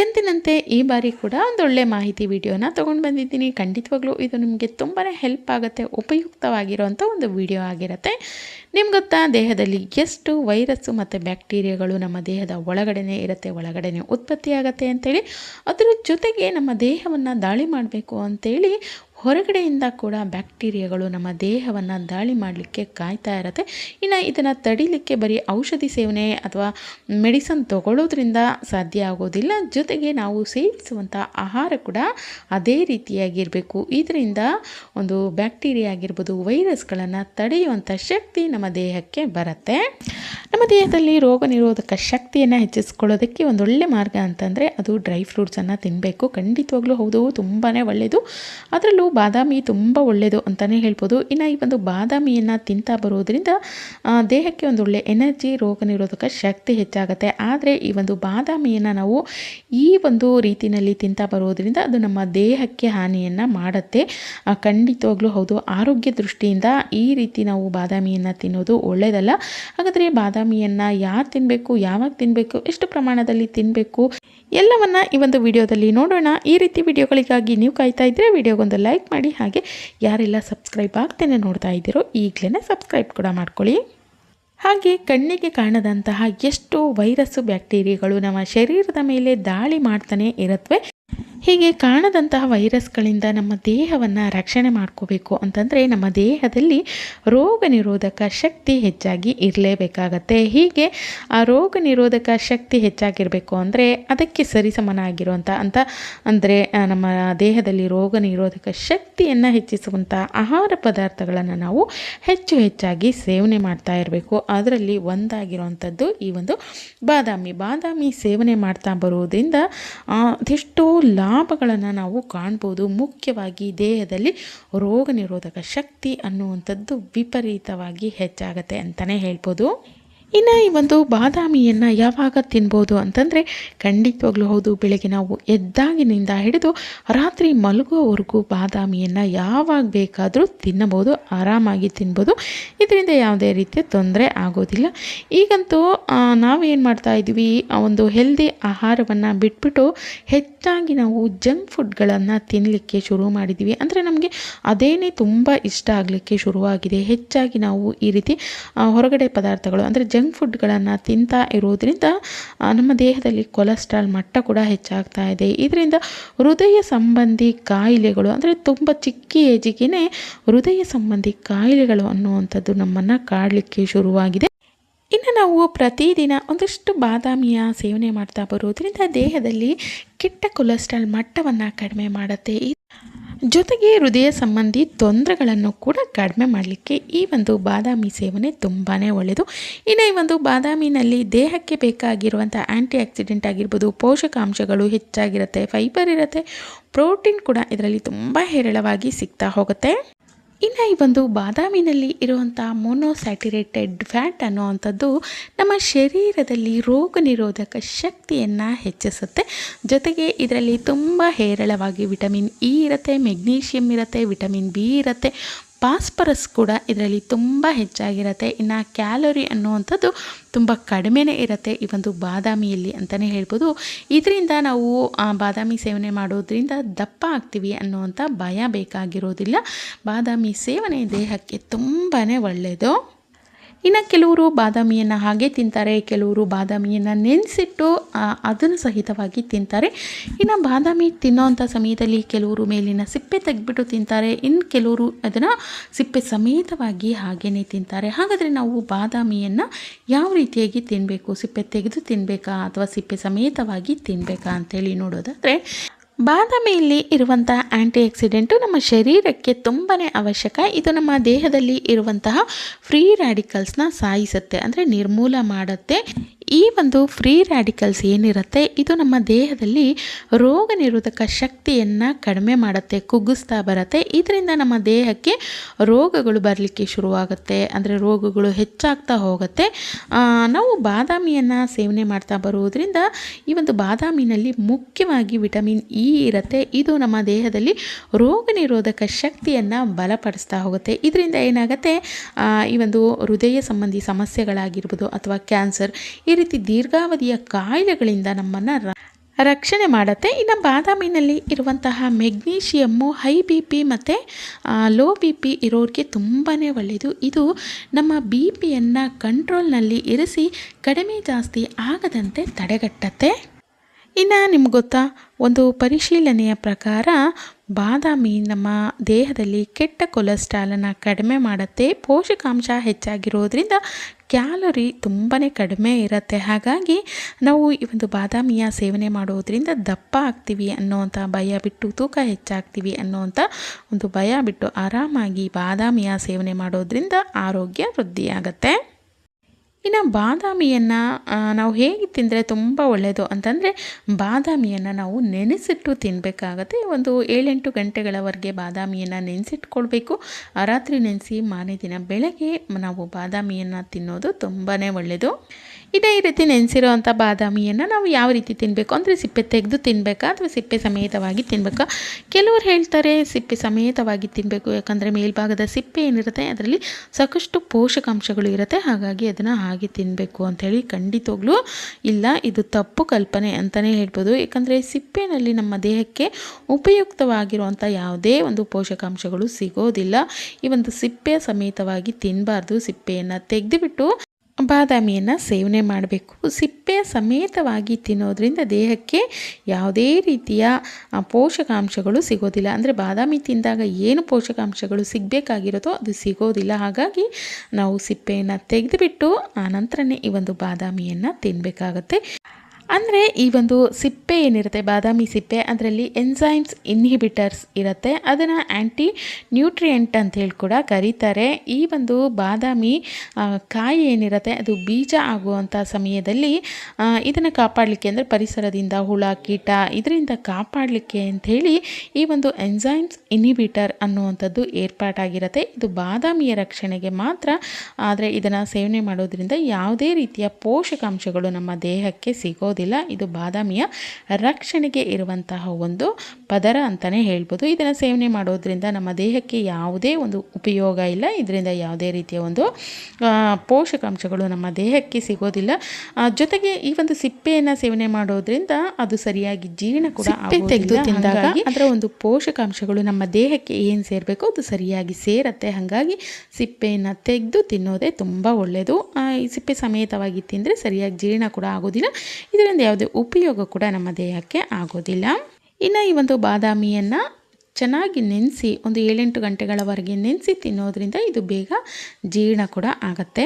ಎಂದಿನಂತೆ ಈ ಬಾರಿ ಕೂಡ ಒಂದೊಳ್ಳೆ ಮಾಹಿತಿ ವಿಡಿಯೋನ ತೊಗೊಂಡು ಬಂದಿದ್ದೀನಿ. ಖಂಡಿತವಾಗ್ಲೂ ಇದು ನಿಮಗೆ ತುಂಬಾ ಹೆಲ್ಪ್ ಆಗುತ್ತೆ ಉಪಯುಕ್ತವಾಗಿರುವಂಥ ಒಂದು ವಿಡಿಯೋ ಆಗಿರುತ್ತೆ. ನಿಮ್ಗೆ ಗೊತ್ತಾ, ದೇಹದಲ್ಲಿ ಎಷ್ಟು ವೈರಸ್ಸು ಮತ್ತು ಬ್ಯಾಕ್ಟೀರಿಯಾಗಳು ನಮ್ಮ ದೇಹದ ಒಳಗಡೆನೇ ಇರುತ್ತೆ, ಒಳಗಡೆನೇ ಉತ್ಪತ್ತಿಯಾಗತ್ತೆ ಅಂಥೇಳಿ ಅದರ ಜೊತೆಗೆ ನಮ್ಮ ದೇಹವನ್ನು ದಾಳಿ ಮಾಡಬೇಕು ಅಂತೇಳಿ ಹೊರಗಡೆಯಿಂದ ಕೂಡ ಬ್ಯಾಕ್ಟೀರಿಯಾಗಳು ನಮ್ಮ ದೇಹವನ್ನು ದಾಳಿ ಮಾಡಲಿಕ್ಕೆ ಕಾಯ್ತಾ ಇರುತ್ತೆ. ಇನ್ನು ಇದನ್ನು ತಡಿಲಿಕ್ಕೆ ಬರೀ ಔಷಧಿ ಸೇವನೆ ಅಥವಾ ಮೆಡಿಸನ್ ತಗೊಳ್ಳೋದ್ರಿಂದ ಸಾಧ್ಯ ಆಗೋದಿಲ್ಲ. ಜೊತೆಗೆ ನಾವು ಸೇವಿಸುವಂಥ ಆಹಾರ ಕೂಡ ಅದೇ ರೀತಿಯಾಗಿರಬೇಕು. ಇದರಿಂದ ಒಂದು ಬ್ಯಾಕ್ಟೀರಿಯಾ ಆಗಿರ್ಬೋದು ವೈರಸ್ಗಳನ್ನು ತಡೆಯುವಂಥ ಶಕ್ತಿ ನಮ್ಮ ದೇಹಕ್ಕೆ ಬರುತ್ತೆ. ನಮ್ಮ ದೇಹದಲ್ಲಿ ರೋಗ ನಿರೋಧಕ ಶಕ್ತಿಯನ್ನು ಹೆಚ್ಚಿಸ್ಕೊಳ್ಳೋದಕ್ಕೆ ಒಂದೊಳ್ಳೆ ಮಾರ್ಗ ಅಂತಂದರೆ ಅದು ಡ್ರೈ ಫ್ರೂಟ್ಸನ್ನು ತಿನ್ನಬೇಕು ಖಂಡಿತವಾಗ್ಲೂ ಹೌದು ತುಂಬಾ ಒಳ್ಳೆಯದು ಅದರಲ್ಲೂ ಬಾದಾಮಿ ತುಂಬ ಒಳ್ಳೆಯದು ಅಂತಲೇ ಹೇಳ್ಬೋದು. ಇನ್ನು ಈ ಒಂದು ಬಾದಾಮಿಯನ್ನು ತಿಂತಾ ಬರೋದ್ರಿಂದ ದೇಹಕ್ಕೆ ಒಂದು ಒಳ್ಳೆ ಎನರ್ಜಿ, ರೋಗ ನಿರೋಧಕ ಶಕ್ತಿ ಹೆಚ್ಚಾಗುತ್ತೆ. ಆದರೆ ಈ ಒಂದು ಬಾದಾಮಿಯನ್ನು ನಾವು ಈ ಒಂದು ರೀತಿಯಲ್ಲಿ ತಿಂತಾ ಬರೋದ್ರಿಂದ ಅದು ನಮ್ಮ ದೇಹಕ್ಕೆ ಹಾನಿಯನ್ನು ಮಾಡುತ್ತೆ. ಖಂಡಿತವಾಗ್ಲೂ ಹೌದು. ಆರೋಗ್ಯ ದೃಷ್ಟಿಯಿಂದ ಈ ರೀತಿ ನಾವು ಬಾದಾಮಿಯನ್ನು ತಿನ್ನೋದು ಒಳ್ಳೆಯದಲ್ಲ ಹಾಗಾದರೆ ಬಾದಾಮಿಯನ್ನು ಯಾರು ತಿನ್ನಬೇಕು ಯಾವಾಗ ತಿನ್ನಬೇಕು ಎಷ್ಟು ಪ್ರಮಾಣದಲ್ಲಿ ತಿನ್ನಬೇಕು ಎಲ್ಲವನ್ನ ಈ ಒಂದು ವಿಡಿಯೋದಲ್ಲಿ ನೋಡೋಣ. ಈ ರೀತಿ ವಿಡಿಯೋಗಳಿಗಾಗಿ ನೀವು ಕಾಯ್ತಾ ಇದ್ದರೆ ವಿಡಿಯೋಗೊಂದು ಲೈಕ್ ಮಾಡಿ ಹಾಗೆ ಯಾರೆಲ್ಲ ಸಬ್ಸ್ಕ್ರೈಬ್ ಆಗ್ತೇನೆ ನೋಡ್ತಾ ಇದ್ದೀರೋ ಈಗಲೇ ಸಬ್ಸ್ಕ್ರೈಬ್ ಕೂಡ ಮಾಡ್ಕೊಳ್ಳಿ. ಹಾಗೆ ಕಣ್ಣಿಗೆ ಕಾಣದಂತಹ ಎಷ್ಟು ವೈರಸ್ಸು, ಬ್ಯಾಕ್ಟೀರಿಯಾಗಳು ನಮ್ಮ ಶರೀರದ ಮೇಲೆ ದಾಳಿ ಮಾಡ್ತಾನೆ ಇರುತ್ತವೆ ಹೀಗೆ ಕಾಣದಂತಹ ವೈರಸ್ಗಳಿಂದ ನಮ್ಮ ದೇಹವನ್ನು ರಕ್ಷಣೆ ಮಾಡ್ಕೋಬೇಕು ಅಂತಂದರೆ ನಮ್ಮ ದೇಹದಲ್ಲಿ ರೋಗ ನಿರೋಧಕ ಶಕ್ತಿ ಹೆಚ್ಚಾಗಿ ಇರಲೇಬೇಕಾಗತ್ತೆ. ಹೀಗೆ ಆ ರೋಗ ನಿರೋಧಕ ಶಕ್ತಿ ಹೆಚ್ಚಾಗಿರಬೇಕು ಅಂದರೆ ಅದಕ್ಕೆ ಸರಿಸಮನಾಗಿರುವಂಥ ಅಂತ ಅಂದರೆ ನಮ್ಮ ದೇಹದಲ್ಲಿ ರೋಗ ನಿರೋಧಕ ಶಕ್ತಿಯನ್ನು ಹೆಚ್ಚಿಸುವಂಥ ಆಹಾರ ಪದಾರ್ಥಗಳನ್ನು ನಾವು ಹೆಚ್ಚು ಹೆಚ್ಚಾಗಿ ಸೇವನೆ ಮಾಡ್ತಾ ಇರಬೇಕು. ಅದರಲ್ಲಿ ಒಂದಾಗಿರುವಂಥದ್ದು ಈ ಒಂದು ಬಾದಾಮಿ. ಬಾದಾಮಿ ಸೇವನೆ ಮಾಡ್ತಾ ಬರುವುದರಿಂದ ಅದೆಷ್ಟೋ ಅದೆಷ್ಟೋ ಲಾಭಗಳನ್ನು ನಾವು ಕಾಣ್ಬೋದು. ಮುಖ್ಯವಾಗಿ ದೇಹದಲ್ಲಿ ರೋಗ ನಿರೋಧಕ ಶಕ್ತಿ ಅನ್ನುವಂಥದ್ದು ವಿಪರೀತವಾಗಿ ಹೆಚ್ಚಾಗತ್ತೆ ಅಂತಲೇ ಹೇಳ್ಬೋದು. ಇನ್ನು ಈ ಒಂದು ಬಾದಾಮಿಯನ್ನು ಯಾವಾಗ ತಿನ್ಬೋದು ಅಂತಂದರೆ ಖಂಡಿತವಾಗ್ಲೂ ಹೌದು. ಬೆಳಗ್ಗೆ ನಾವು ಎದ್ದಾಗಿನಿಂದ ಹಿಡಿದು ರಾತ್ರಿ ಮಲಗುವವರೆಗೂ ಬಾದಾಮಿಯನ್ನು ಯಾವಾಗ ಬೇಕಾದರೂ ತಿನ್ನಬಹುದು ಆರಾಮಾಗಿ ತಿನ್ಬೋದು. ಇದರಿಂದ ಯಾವುದೇ ರೀತಿಯ ತೊಂದರೆ ಆಗೋದಿಲ್ಲ. ಈಗಂತೂ ನಾವೇನು ಮಾಡ್ತಾ ಇದ್ವಿ ಆ ಒಂದು ಹೆಲ್ದಿ ಆಹಾರವನ್ನು ಬಿಟ್ಬಿಟ್ಟು ಹೆಚ್ಚಾಗಿ ನಾವು ಜಂಕ್ ಫುಡ್ಗಳನ್ನು ತಿನ್ನಲಿಕ್ಕೆ ಶುರು ಮಾಡಿದ್ವಿ ಅಂದರೆ ನಮಗೆ ಅದೇನೇ ತುಂಬ ಇಷ್ಟ ಆಗಲಿಕ್ಕೆ ಶುರುವಾಗಿದೆ. ಹೆಚ್ಚಾಗಿ ನಾವು ಈ ರೀತಿ ಹೊರಗಡೆ ಪದಾರ್ಥಗಳು, ಅಂದರೆ ಫುಡ್ಗಳನ್ನು ತಿಂತಾ ಇರೋದ್ರಿಂದ ನಮ್ಮ ದೇಹದಲ್ಲಿ ಕೊಲೆಸ್ಟ್ರಾಲ್ ಮಟ್ಟ ಕೂಡ ಹೆಚ್ಚಾಗ್ತಾ ಇದೆ. ಇದರಿಂದ ಹೃದಯ ಸಂಬಂಧಿ ಕಾಯಿಲೆಗಳು, ಅಂದರೆ ತುಂಬ ಚಿಕ್ಕ ಏಜಿಗೆ ಹೃದಯ ಸಂಬಂಧಿ ಕಾಯಿಲೆಗಳು ಅನ್ನುವಂಥದ್ದು ನಮ್ಮನ್ನು ಕಾಡಲಿಕ್ಕೆ ಶುರುವಾಗಿದೆ. ಇನ್ನು ನಾವು ಪ್ರತಿದಿನ ಒಂದಷ್ಟು ಬಾದಾಮಿಯ ಸೇವನೆ ಮಾಡ್ತಾ ಬರೋದ್ರಿಂದ ದೇಹದಲ್ಲಿ ಕೆಟ್ಟ ಕೊಲೆಸ್ಟ್ರಾಲ್ ಮಟ್ಟವನ್ನು ಕಡಿಮೆ ಮಾಡುತ್ತೆ. ಜೊತೆಗೆ ಹೃದಯ ಸಂಬಂಧಿ ತೊಂದರೆಗಳನ್ನು ಕೂಡ ಕಡಿಮೆ ಮಾಡಲಿಕ್ಕೆ ಈ ಒಂದು ಬಾದಾಮಿ ಸೇವನೆ ತುಂಬಾ ಒಳ್ಳೆಯದು. ಇನ್ನು ಈ ಒಂದು ಬಾದಾಮಿನಲ್ಲಿ ದೇಹಕ್ಕೆ ಬೇಕಾಗಿರುವಂಥ ಆ್ಯಂಟಿ ಆಕ್ಸಿಡೆಂಟ್ ಆಗಿರ್ಬೋದು, ಪೋಷಕಾಂಶಗಳು ಹೆಚ್ಚಾಗಿರುತ್ತೆ, ಫೈಬರ್ ಇರುತ್ತೆ, ಪ್ರೋಟೀನ್ ಕೂಡ ಇದರಲ್ಲಿ ತುಂಬ ಹೇರಳವಾಗಿ ಸಿಗ್ತಾ ಹೋಗುತ್ತೆ. ಇನ್ನು ಈ ಒಂದು ಬಾದಾಮಿನಲ್ಲಿ ಇರುವಂಥ ಮೊನೋಸ್ಯಾಟಿರೇಟೆಡ್ ಫ್ಯಾಟ್ ಅನ್ನುವಂಥದ್ದು ನಮ್ಮ ಶರೀರದಲ್ಲಿ ರೋಗ ನಿರೋಧಕ ಶಕ್ತಿಯನ್ನು ಹೆಚ್ಚಿಸುತ್ತೆ. ಜೊತೆಗೆ ಇದರಲ್ಲಿ ತುಂಬ ಹೇರಳವಾಗಿ ವಿಟಮಿನ್ ಇ ಇರುತ್ತೆ ಮೆಗ್ನೀಷಿಯಮ್ ಇರುತ್ತೆ ವಿಟಮಿನ್ ಬಿ ಇರುತ್ತೆ ಫಾಸ್ಫರಸ್ ಕೂಡ ಇದರಲ್ಲಿ ತುಂಬ ಹೆಚ್ಚಾಗಿರುತ್ತೆ. ಇನ್ನು ಕ್ಯಾಲೋರಿ ಅನ್ನುವಂಥದ್ದು ತುಂಬ ಕಡಿಮೆನೇ ಇರುತ್ತೆ ಈ ಒಂದು ಬಾದಾಮಿಯಲ್ಲಿ ಅಂತಲೇ ಹೇಳ್ಬೋದು. ಇದರಿಂದ ನಾವು ಬಾದಾಮಿ ಸೇವನೆ ಮಾಡೋದ್ರಿಂದ ದಪ್ಪ ಆಗ್ತೀವಿ ಅನ್ನುವಂಥ ಭಯ ಬೇಕಾಗಿರೋದಿಲ್ಲ. ಬಾದಾಮಿ ಸೇವನೆ ದೇಹಕ್ಕೆ ತುಂಬಾ ಒಳ್ಳೆಯದು ಇನ್ನು ಕೆಲವರು ಬಾದಾಮಿಯನ್ನು ಹಾಗೆ ತಿಂತಾರೆ, ಕೆಲವರು ಬಾದಾಮಿಯನ್ನು ನೆನೆಸಿಟ್ಟು ಅದನ್ನು ಸಹಿತವಾಗಿ ತಿಂತಾರೆ. ಇನ್ನು ಬಾದಾಮಿ ತಿನ್ನೋವಂಥ ಸಮಯದಲ್ಲಿ ಕೆಲವರು ಮೇಲಿನ ಸಿಪ್ಪೆ ತೆಗೆದ್ಬಿಟ್ಟು ತಿಂತಾರೆ. ಇನ್ನು ಕೆಲವರು ಅದನ್ನು ಸಿಪ್ಪೆ ಸಮೇತವಾಗಿ ಹಾಗೇ ತಿಂತಾರೆ. ಹಾಗಾದರೆ ನಾವು ಬಾದಾಮಿಯನ್ನು ಯಾವ ರೀತಿಯಾಗಿ ತಿನ್ನಬೇಕು ಸಿಪ್ಪೆ ತೆಗೆದು ತಿನ್ನಬೇಕಾ ಅಥವಾ ಸಿಪ್ಪೆ ಸಮೇತವಾಗಿ ತಿನ್ನಬೇಕಾ ಅಂತೇಳಿ ನೋಡೋದಾದರೆ ಬಾದಾಮಿಯಲ್ಲಿ ಇರುವಂತಹ ಆ್ಯಂಟಿ ಆಕ್ಸಿಡೆಂಟು ನಮ್ಮ ಶರೀರಕ್ಕೆ ತುಂಬಾ ಅವಶ್ಯಕ. ಇದು ನಮ್ಮ ದೇಹದಲ್ಲಿ ಇರುವಂತಹ ಫ್ರೀ ರ್ಯಾಡಿಕಲ್ಸ್ನ ಸಾಯಿಸುತ್ತೆ, ಅಂದರೆ ನಿರ್ಮೂಲ ಮಾಡುತ್ತೆ. ಈ ಒಂದು ಫ್ರೀ ರ್ಯಾಡಿಕಲ್ಸ್ ಏನಿರುತ್ತೆ, ಇದು ನಮ್ಮ ದೇಹದಲ್ಲಿ ರೋಗ ನಿರೋಧಕ ಶಕ್ತಿಯನ್ನು ಕಡಿಮೆ ಮಾಡುತ್ತೆ, ಕುಗ್ಗಿಸ್ತಾ ಬರುತ್ತೆ. ಇದರಿಂದ ನಮ್ಮ ದೇಹಕ್ಕೆ ರೋಗಗಳು ಬರಲಿಕ್ಕೆ ಶುರುವಾಗುತ್ತೆ, ಅಂದರೆ ರೋಗಗಳು ಹೆಚ್ಚಾಗ್ತಾ ಹೋಗುತ್ತೆ. ನಾವು ಬಾದಾಮಿಯನ್ನು ಸೇವನೆ ಮಾಡ್ತಾ ಬರುವುದರಿಂದ ಈ ಒಂದು ಬಾದಾಮಿನಲ್ಲಿ ಮುಖ್ಯವಾಗಿ ವಿಟಮಿನ್ ಇ ಇರುತ್ತೆ. ಇದು ನಮ್ಮ ದೇಹದಲ್ಲಿ ರೋಗ ನಿರೋಧಕ ಶಕ್ತಿಯನ್ನು ಬಲಪಡಿಸ್ತಾ ಹೋಗುತ್ತೆ. ಇದರಿಂದ ಏನಾಗುತ್ತೆ ಈ ಒಂದು ಹೃದಯ ಸಂಬಂಧಿ ಸಮಸ್ಯೆಗಳಾಗಿರ್ಬೋದು ಅಥವಾ ಕ್ಯಾನ್ಸರ್, ಈ ರೀತಿ ದೀರ್ಘಾವಧಿಯ ಕಾಯಿಲೆಗಳಿಂದ ನಮ್ಮನ್ನು ರಕ್ಷಣೆ ಮಾಡುತ್ತೆ. ಇನ್ನು ಬಾದಾಮಿನಲ್ಲಿ ಇರುವಂತಹ ಮೆಗ್ನೀಷಿಯಮ್ಮು, ಹೈ ಬಿ ಪಿ ಮತ್ತು ಲೋ ಬಿ ಪಿ ಇರೋರಿಗೆ ತುಂಬಾ ಒಳ್ಳೆಯದು ಇದು ನಮ್ಮ ಬಿ ಪಿಯನ್ನು ಕಂಟ್ರೋಲ್ನಲ್ಲಿ ಇರಿಸಿ ಕಡಿಮೆ ಜಾಸ್ತಿ ಆಗದಂತೆ ತಡೆಗಟ್ಟತ್ತೆ. ಇನ್ನು ನಿಮ್ಗೆ ಗೊತ್ತಾ, ಒಂದು ಪರಿಶೀಲನೆಯ ಪ್ರಕಾರ ಬಾದಾಮಿ ನಮ್ಮ ದೇಹದಲ್ಲಿ ಕೆಟ್ಟ ಕೊಲೆಸ್ಟ್ರಾಲನ್ನು ಕಡಿಮೆ ಮಾಡುತ್ತೆ, ಪೋಷಕಾಂಶ ಹೆಚ್ಚಾಗಿರೋದ್ರಿಂದ ಕ್ಯಾಲೋರಿ ತುಂಬಾ ಕಡಿಮೆ ಇರುತ್ತೆ. ಹಾಗಾಗಿ ನಾವು ಈ ಒಂದು ಬಾದಾಮಿಯ ಸೇವನೆ ಮಾಡೋದ್ರಿಂದ ದಪ್ಪ ಆಗ್ತೀವಿ ಅನ್ನೋವಂಥ ಭಯ ಬಿಟ್ಟು, ತೂಕ ಹೆಚ್ಚಾಗ್ತೀವಿ ಅನ್ನೋವಂಥ ಒಂದು ಭಯ ಬಿಟ್ಟು ಆರಾಮಾಗಿ ಬಾದಾಮಿಯ ಸೇವನೆ ಮಾಡೋದ್ರಿಂದ ಆರೋಗ್ಯ ವೃದ್ಧಿಯಾಗತ್ತೆ. ಇನ್ನು ಬಾದಾಮಿಯನ್ನು ನಾವು ಹೇಗೆ ತಿಂದರೆ ತುಂಬ ಒಳ್ಳೆಯದು ಅಂತಂದರೆ ಬಾದಾಮಿಯನ್ನು ನಾವು ನೆನೆಸಿಟ್ಟು ತಿನ್ನಬೇಕಾಗತ್ತೆ ಒಂದು ಏಳೆಂಟು ಗಂಟೆಗಳವರೆಗೆ ಬಾದಾಮಿಯನ್ನು ನೆನೆಸಿಟ್ಕೊಳ್ಬೇಕು. ರಾತ್ರಿ ನೆನೆಸಿ ಮಾರನೇ ದಿನ ಬೆಳಗ್ಗೆ ನಾವು ಬಾದಾಮಿಯನ್ನು ತಿನ್ನೋದು ತುಂಬಾ ಒಳ್ಳೆಯದು ಇದೇ ರೀತಿ ನೆನೆಸಿರೋ ಅಂಥ ಬಾದಾಮಿಯನ್ನು ನಾವು ಯಾವ ರೀತಿ ತಿನ್ನಬೇಕು ಅಂದರೆ ಸಿಪ್ಪೆ ತೆಗೆದು ತಿನ್ನಬೇಕಾ ಅಥವಾ ಸಿಪ್ಪೆ ಸಮೇತವಾಗಿ ತಿನ್ನಬೇಕಾ ಕೆಲವರು ಹೇಳ್ತಾರೆ ಸಿಪ್ಪೆ ಸಮೇತವಾಗಿ ತಿನ್ನಬೇಕು ಯಾಕಂದರೆ ಮೇಲ್ಭಾಗದ ಸಿಪ್ಪೆ ಏನಿರುತ್ತೆ, ಅದರಲ್ಲಿ ಸಾಕಷ್ಟು ಪೋಷಕಾಂಶಗಳು ಇರುತ್ತೆ. ಹಾಗಾಗಿ ಅದನ್ನು ಹಾಗೆ ತಿನ್ನಬೇಕು ಅಂಥೇಳಿ ಖಂಡಿತವಾಗ್ಲೂ ಇಲ್ಲ. ಇದು ತಪ್ಪು ಕಲ್ಪನೆ ಅಂತಲೇ ಹೇಳ್ಬೋದು. ಯಾಕಂದರೆ ಸಿಪ್ಪೆನಲ್ಲಿ ನಮ್ಮ ದೇಹಕ್ಕೆ ಉಪಯುಕ್ತವಾಗಿರುವಂಥ ಯಾವುದೇ ಒಂದು ಪೋಷಕಾಂಶಗಳು ಸಿಗೋದಿಲ್ಲ. ಈ ಒಂದು ಸಿಪ್ಪೆ ಸಮೇತವಾಗಿ ತಿನ್ನಬಾರ್ದು ಸಿಪ್ಪೆಯನ್ನು ತೆಗೆದುಬಿಟ್ಟು ಬಾದಾಮಿಯನ್ನು ಸೇವನೆ ಮಾಡಬೇಕು. ಸಿಪ್ಪೆ ಸಮೇತವಾಗಿ ತಿನ್ನೋದ್ರಿಂದ ದೇಹಕ್ಕೆ ಯಾವುದೇ ರೀತಿಯ ಪೋಷಕಾಂಶಗಳು ಸಿಗೋದಿಲ್ಲ. ಅಂದರೆ ಬಾದಾಮಿ ತಿಂದಾಗ ಏನು ಪೋಷಕಾಂಶಗಳು ಸಿಗಬೇಕಾಗಿರೋದೋ ಅದು ಸಿಗೋದಿಲ್ಲ. ಹಾಗಾಗಿ ನಾವು ಸಿಪ್ಪೆಯನ್ನು ತೆಗೆದುಬಿಟ್ಟು ಆನಂತರನೇ ಈ ಒಂದು ಬಾದಾಮಿಯನ್ನು ತಿನ್ನಬೇಕಾಗತ್ತೆ ಅಂದರೆ ಈ ಒಂದು ಸಿಪ್ಪೆ ಏನಿರುತ್ತೆ, ಬಾದಾಮಿ ಸಿಪ್ಪೆ, ಅದರಲ್ಲಿ ಎನ್ಸೈಮ್ಸ್ ಇನ್ಹಿಬಿಟರ್ಸ್ ಇರುತ್ತೆ. ಅದನ್ನು ಆ್ಯಂಟಿ ನ್ಯೂಟ್ರಿಯೆಂಟ್ ಅಂತ ಹೇಳಿ ಕೂಡ ಕರೀತಾರೆ. ಈ ಒಂದು ಬಾದಾಮಿ ಕಾಯಿ ಏನಿರುತ್ತೆ, ಅದು ಬೀಜ ಆಗುವಂಥ ಸಮಯದಲ್ಲಿ ಇದನ್ನು ಕಾಪಾಡಲಿಕ್ಕೆ ಅಂದರೆ ಪರಿಸರದಿಂದ ಹುಳ, ಕೀಟ ಇದರಿಂದ ಕಾಪಾಡಲಿಕ್ಕೆ ಅಂಥೇಳಿ ಈ ಒಂದು ಎನ್ಸೈಮ್ಸ್ ಇನ್ಹಿಬಿಟರ್ ಅನ್ನುವಂಥದ್ದು ಏರ್ಪಾಟಾಗಿರುತ್ತೆ. ಇದು ಬಾದಾಮಿಯ ರಕ್ಷಣೆಗೆ ಮಾತ್ರ, ಆದರೆ ಇದನ್ನು ಸೇವನೆ ಮಾಡೋದ್ರಿಂದ ಯಾವುದೇ ರೀತಿಯ ಪೋಷಕಾಂಶಗಳು ನಮ್ಮ ದೇಹಕ್ಕೆ ಸಿಗೋದಿಲ್ಲ. ಇದು ಬಾದಾಮಿಯ ರಕ್ಷಣೆಗೆ ಇರುವಂತಹ ಒಂದು ಪದರ ಅಂತಲೇ ಹೇಳ್ಬೋದು. ಇದನ್ನು ಸೇವನೆ ಮಾಡೋದ್ರಿಂದ ನಮ್ಮ ದೇಹಕ್ಕೆ ಯಾವುದೇ ಒಂದು ಉಪಯೋಗ ಇಲ್ಲ. ಇದರಿಂದ ಯಾವುದೇ ರೀತಿಯ ಒಂದು ಪೋಷಕಾಂಶಗಳು ನಮ್ಮ ದೇಹಕ್ಕೆ ಸಿಗೋದಿಲ್ಲ. ಜೊತೆಗೆ ಈ ಒಂದು ಸಿಪ್ಪೆಯನ್ನು ಸೇವನೆ ಮಾಡೋದ್ರಿಂದ ಅದು ಸರಿಯಾಗಿ ಜೀರ್ಣ ಕೂಡ ತೆಗೆದು ತಿಂದಾಗ ಅದರ ಒಂದು ಪೋಷಕಾಂಶಗಳು ನಮ್ಮ ದೇಹಕ್ಕೆ ಏನು ಸೇರಬೇಕು ಅದು ಸರಿಯಾಗಿ ಸೇರತ್ತೆ. ಹಾಗಾಗಿ ಸಿಪ್ಪೆಯನ್ನು ತೆಗೆದು ತಿನ್ನೋದೇ ತುಂಬ ಒಳ್ಳೆಯದು ಈ ಸಿಪ್ಪೆ ಸಮೇತವಾಗಿ ತಿಂದರೆ ಸರಿಯಾಗಿ ಜೀರ್ಣ ಕೂಡ ಆಗೋದಿಲ್ಲ. ಇದರಿಂದ ಯಾವುದೇ ಉಪಯೋಗ ಕೂಡ ನಮ್ಮ ದೇಹಕ್ಕೆ ಆಗೋದಿಲ್ಲ. ಇನ್ನು ಈ ಒಂದು ಬಾದಾಮಿಯನ್ನು ಚೆನ್ನಾಗಿ ನೆನೆಸಿ ಒಂದು ಏಳೆಂಟು ಗಂಟೆಗಳವರೆಗೆ ನೆನೆಸಿ ತಿನ್ನೋದ್ರಿಂದ ಇದು ಬೇಗ ಜೀರ್ಣ ಕೂಡ ಆಗುತ್ತೆ.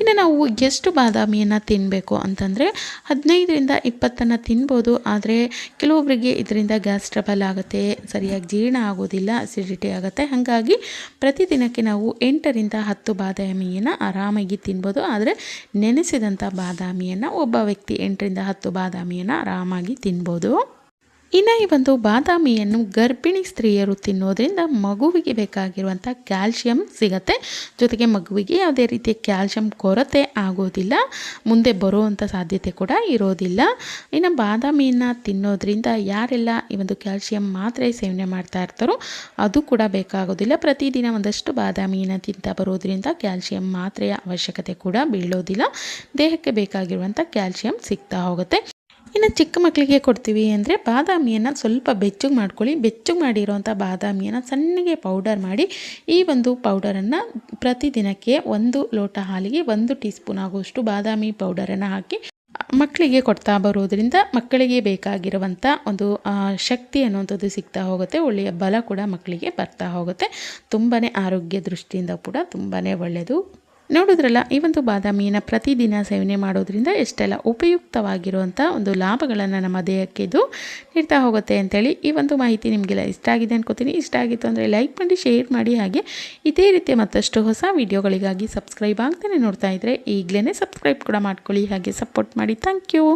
ಇನ್ನು ನಾವು ಎಷ್ಟು ಬಾದಾಮಿಯನ್ನು ತಿನ್ನಬೇಕು ಅಂತಂದರೆ ಹದಿನೈದರಿಂದ ಇಪ್ಪತ್ತನ್ನು ತಿನ್ಬೋದು, ಆದರೆ ಕೆಲವೊಬ್ಬರಿಗೆ ಇದರಿಂದ ಗ್ಯಾಸ್ ಟ್ರಬಲ್ ಆಗುತ್ತೆ, ಸರಿಯಾಗಿ ಜೀರ್ಣ ಆಗೋದಿಲ್ಲ, ಅಸಿಡಿಟಿ ಆಗುತ್ತೆ. ಹಾಗಾಗಿ ಪ್ರತಿದಿನಕ್ಕೆ ನಾವು ಎಂಟರಿಂದ ಹತ್ತು ಬಾದಾಮಿಯನ್ನು ಆರಾಮಾಗಿ ತಿನ್ಬೋದು, ಆದರೆ ನೆನೆಸಿದಂಥ ಬಾದಾಮಿಯನ್ನು ಒಬ್ಬ ವ್ಯಕ್ತಿ ಎಂಟರಿಂದ ಹತ್ತು ಬಾದಾಮಿಯನ್ನು ಆರಾಮಾಗಿ ತಿನ್ಬೋದು. ಇನ್ನು ಈ ಒಂದು ಬಾದಾಮಿಯನ್ನು ಗರ್ಭಿಣಿ ಸ್ತ್ರೀಯರು ತಿನ್ನೋದ್ರಿಂದ ಮಗುವಿಗೆ ಬೇಕಾಗಿರುವಂಥ ಕ್ಯಾಲ್ಶಿಯಂ ಸಿಗತ್ತೆ. ಜೊತೆಗೆ ಮಗುವಿಗೆ ಯಾವುದೇ ರೀತಿಯ ಕ್ಯಾಲ್ಶಿಯಂ ಕೊರತೆ ಆಗೋದಿಲ್ಲ. ಮುಂದೆ ಬರುವಂಥ ಸಾಧ್ಯತೆ ಕೂಡ ಇರೋದಿಲ್ಲ. ಇನ್ನು ಬಾದಾಮಿಯನ್ನು ತಿನ್ನೋದ್ರಿಂದ ಯಾರೆಲ್ಲ ಈ ಒಂದು ಕ್ಯಾಲ್ಶಿಯಂ ಮಾತ್ರೆ ಸೇವನೆ ಮಾಡ್ತಾ ಇರ್ತಾರೋ ಅದು ಕೂಡ ಬೇಕಾಗೋದಿಲ್ಲ. ಪ್ರತಿದಿನ ಒಂದಷ್ಟು ಬಾದಾಮಿಯನ್ನು ತಿಂತ ಬರೋದ್ರಿಂದ ಕ್ಯಾಲ್ಶಿಯಂ ಮಾತ್ರೆಯ ಅವಶ್ಯಕತೆ ಕೂಡ ಬೀಳೋದಿಲ್ಲ. ದೇಹಕ್ಕೆ ಬೇಕಾಗಿರುವಂಥ ಕ್ಯಾಲ್ಶಿಯಂ ಸಿಗ್ತಾ ಹೋಗುತ್ತೆ. ಇನ್ನು ಚಿಕ್ಕ ಮಕ್ಕಳಿಗೆ ಕೊಡ್ತೀವಿ ಅಂದರೆ ಬಾದಾಮಿಯನ್ನು ಸ್ವಲ್ಪ ಬೆಚ್ಚಗೆ ಮಾಡ್ಕೊಳ್ಳಿ. ಬೆಚ್ಚಗೆ ಮಾಡಿರೋವಂಥ ಬಾದಾಮಿಯನ್ನು ಸಣ್ಣಗೆ ಪೌಡರ್ ಮಾಡಿ ಈ ಒಂದು ಪೌಡರನ್ನು ಪ್ರತಿದಿನಕ್ಕೆ ಒಂದು ಲೋಟ ಹಾಲಿಗೆ ಒಂದು ಟೀ ಸ್ಪೂನ್ ಆಗುವಷ್ಟು ಬಾದಾಮಿ ಪೌಡರನ್ನು ಹಾಕಿ ಮಕ್ಕಳಿಗೆ ಕೊಡ್ತಾ ಬರೋದ್ರಿಂದ ಮಕ್ಕಳಿಗೆ ಬೇಕಾಗಿರುವಂಥ ಒಂದು ಶಕ್ತಿ ಅನ್ನುವಂಥದ್ದು ಸಿಗ್ತಾ ಹೋಗುತ್ತೆ. ಒಳ್ಳೆಯ ಬಲ ಕೂಡ ಮಕ್ಕಳಿಗೆ ಬರ್ತಾ ಹೋಗುತ್ತೆ. ತುಂಬಾ ಆರೋಗ್ಯ ದೃಷ್ಟಿಯಿಂದ ಕೂಡ ತುಂಬಾ ಒಳ್ಳೆಯದು. ನೋಡಿದ್ರಲ್ಲ ಈ ಒಂದು ಬಾದಾಮಿಯನ್ನು ಪ್ರತಿದಿನ ಸೇವನೆ ಮಾಡೋದ್ರಿಂದ ಎಷ್ಟೆಲ್ಲ ಉಪಯುಕ್ತವಾಗಿರುವಂಥ ಒಂದು ಲಾಭಗಳನ್ನು ನಮ್ಮ ದೇಹಕ್ಕೆ ಇದು ನೀಡ್ತಾ ಹೋಗುತ್ತೆ ಅಂತೇಳಿ ಈ ಒಂದು ಮಾಹಿತಿ ನಿಮಗೆಲ್ಲ ಇಷ್ಟ ಆಗಿದೆ ಅನ್ಕೋತೀನಿ. ಇಷ್ಟ ಆಗಿತ್ತು ಅಂದರೆ ಲೈಕ್ ಮಾಡಿ ಶೇರ್ ಮಾಡಿ, ಹಾಗೆ ಇದೇ ರೀತಿ ಮತ್ತಷ್ಟು ಹೊಸ ವೀಡಿಯೋಗಳಿಗಾಗಿ ಸಬ್ಸ್ಕ್ರೈಬ್ ಆಗ್ತಾನೆ ನೋಡ್ತಾ ಇದ್ದರೆ ಈಗಲೇ ಸಬ್ಸ್ಕ್ರೈಬ್ ಕೂಡ ಮಾಡ್ಕೊಳ್ಳಿ, ಹಾಗೆ ಸಪೋರ್ಟ್ ಮಾಡಿ. Thank you